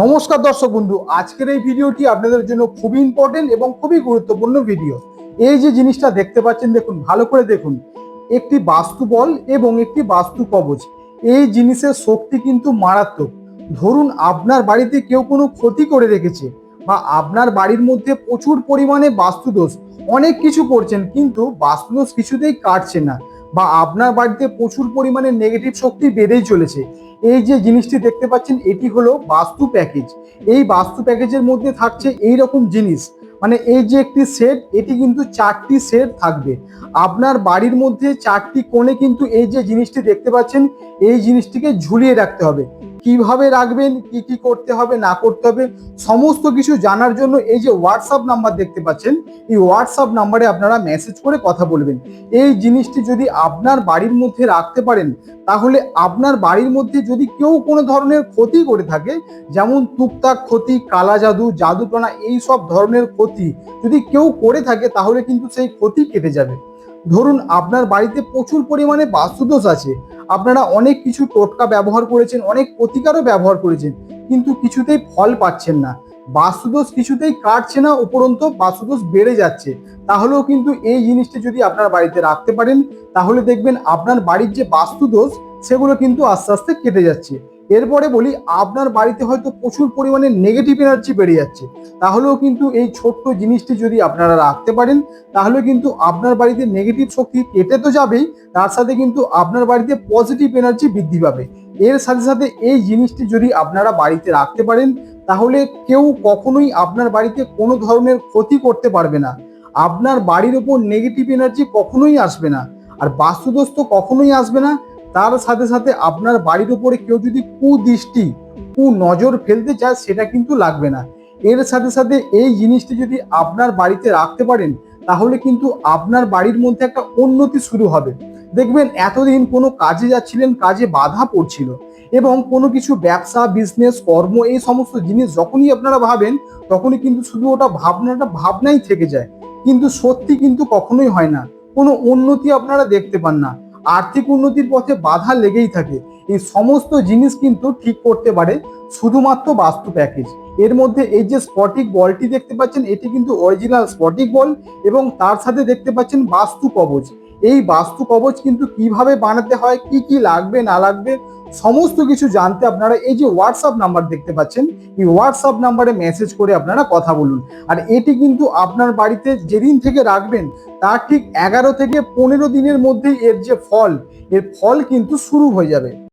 নমস্কার দর্শক বন্ধু, আজকের এই ভিডিওটি আপনাদের জন্য খুবই ইম্পর্টেন্ট এবং খুবই গুরুত্বপূর্ণ ভিডিও এই যে জিনিসটা দেখতে পাচ্ছেন, দেখুন, ভালো করে দেখুন, একটি বাস্তু বল এবং একটি বাস্তু কবচ এই জিনিসের শক্তি কিন্তু মারাত্মক। ধরুন, আপনার বাড়িতে কেউ কোনো ক্ষতি করে রেখেছে বা আপনার বাড়ির মধ্যে প্রচুর পরিমাণে বাস্তুদোষ অনেক কিছু করছেন, কিন্তু বাস্তুদোষ কিছুতেই কাটছে না। বা আপনার বাড়িতে প্রচুর পরিমাণে নেগেটিভ শক্তি বেড়েই চলেছে। এই যে জিনিসটি দেখতে পাচ্ছেন, এটি হলো বাস্তু প্যাকেজ। এই বাস্তু প্যাকেজের মধ্যে থাকছে এই রকম জিনিস। মানে এই যে একটি সেট এটি কিন্তু চারটি সেট থাকবে। আপনার বাড়ির মধ্যে চারটি কোণে কিন্তু এই যে জিনিসটি দেখতে পাচ্ছেন, এই জিনিসটিকে ঝুলিয়ে রাখতে হবে। কীভাবে রাখবেন, কি কি করতে হবে, না করতে হবে, সমস্ত কিছু জানার জন্য এই যে হোয়াটসঅ্যাপ নাম্বার দেখতে পাচ্ছেন, এই হোয়াটসঅ্যাপ নাম্বারে আপনারা মেসেজ করে কথা বলবেন। এই জিনিসটি যদি আপনার বাড়ির মধ্যে রাখতে পারেন, তাহলে আপনার বাড়ির মধ্যে যদি কেউ কোনো ধরনের ক্ষতি করে থাকে, যেমন টুকটাক ক্ষতি, কালা জাদু, জাদুটনা, এই সব ধরনের ক্ষতি যদি কেউ করে থাকে, তাহলে কিন্তু সেই ক্ষতি কেটে যাবে। ধরুন আপনার বাড়িতে প্রচুর পরিমাণে বাস্তুদোষ আছে আপনারা অনেক কিছু টোটকা ব্যবহার করেছেন, অনেক প্রতিকারও ব্যবহার করেছেন, কিন্তু কিছুতেই ফল পাচ্ছেন না। বাস্তুদোষ কিছুতেই কাটছে না, উপরন্ত বাস্তুদোষ বেড়ে যাচ্ছে। তাহলেও কিন্তু এই জিনিসটা যদি আপনার বাড়িতে রাখতে পারেন, তাহলে দেখবেন আপনার বাড়ির যে বাস্তুদোষ, সেগুলো কিন্তু আস্তে আস্তে কেটে যাচ্ছে। এরপরে বলি, আপনার বাড়িতে হয়তো প্রচুর পরিমাণে নেগেটিভ এনার্জি বেড়ে যাচ্ছে। তাহলেও কিন্তু এই ছোট্ট জিনিসটি যদি আপনারা রাখতে পারেন, তাহলে কিন্তু আপনার বাড়িতে নেগেটিভ শক্তি কেটে তো যাবেই, তার সাথে কিন্তু আপনার বাড়িতে পজিটিভ এনার্জি বৃদ্ধি পাবে। এর সাথে সাথে এই জিনিসটি যদি আপনারা বাড়িতে রাখতে পারেন, তাহলে কেউ কখনোই আপনার বাড়িতে কোনো ধরনের ক্ষতি করতে পারবে না। আপনার বাড়ির ওপর নেগেটিভ এনার্জি কখনোই আসবে না। আর বাস্তুদোষ তো কখনোই আসবে না। তার সাথে সাথে আপনার বাড়ির উপরে কেউ যদি কুদৃষ্টি কু নজর ফেলতে চায়, সেটা কিন্তু লাগবে না। এর সাথে সাথে এই জিনিসটি যদি আপনার বাড়িতে রাখতে পারেন, তাহলে কিন্তু আপনার বাড়ির মধ্যে একটা উন্নতি শুরু হবে। দেখবেন, এতদিন কোনো কাজে যাচ্ছিলেন, কাজে বাধা পড়ছিল এবং কোনো কিছু ব্যবসা বিজনেস কর্ম, এই সমস্ত জিনিস যখনই আপনারা ভাবেন, তখনই কিন্তু শুধু ওটা ভাবনাটা ভাবনাই থেকে যায়। কিন্তু সত্যি কিন্তু কখনোই হয় না। কোনো উন্নতি আপনারা দেখতে পান না। আর্থিক উন্নতির পথে বাধা লেগেই থাকে। এই সমস্ত জিনিস কিন্তু ঠিক করতে পারে শুধুমাত্র বাস্তু প্যাকেজ এর মধ্যে এই যে স্পটিক বলটি দেখতে পাচ্ছেন, এটি কিন্তু অরিজিনাল স্পটিক বল এবং তার সাথে দেখতে পাচ্ছেন বাস্তু কবচ এই বাস্তু কবচ কিন্তু কীভাবে বানাতে হয়, কি কি লাগবে, না লাগবে, সমস্ত কিছু জানতে আপনারা এই যে হোয়াটসঅ্যাপ নাম্বার দেখতে পাচ্ছেন, এই হোয়াটসঅ্যাপ নাম্বারে মেসেজ করে আপনারা কথা বলুন। আর এটি কিন্তু আপনার বাড়িতে যেদিন থেকে রাখবেন, তার ঠিক এগারো থেকে পনেরো দিনের মধ্যেই এর যে ফল, এর ফল কিন্তু শুরু হয়ে যাবে।